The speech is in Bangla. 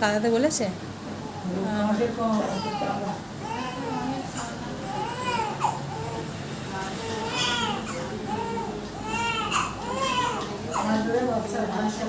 কাদাতে বলেছে। আমাদের বাচ্চা ভাষা